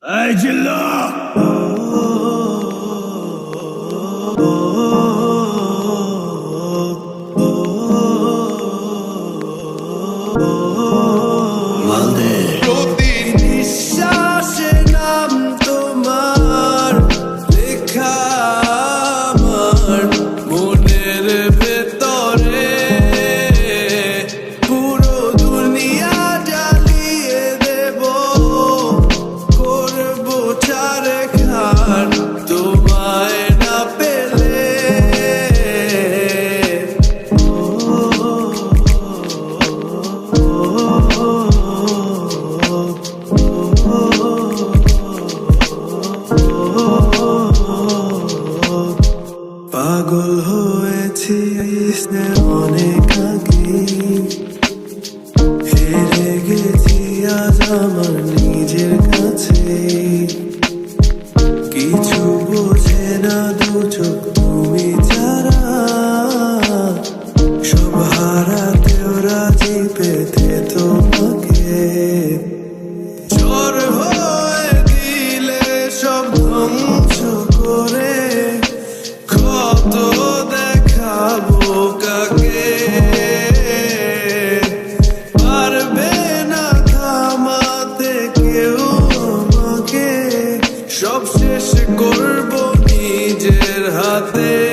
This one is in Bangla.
爱情了。দিনের কিছু। বোঝে না দু চোখ তুমি ছাড়া। সব হারাতেও রাজি পেতে তোমাকে। জ্বর nothing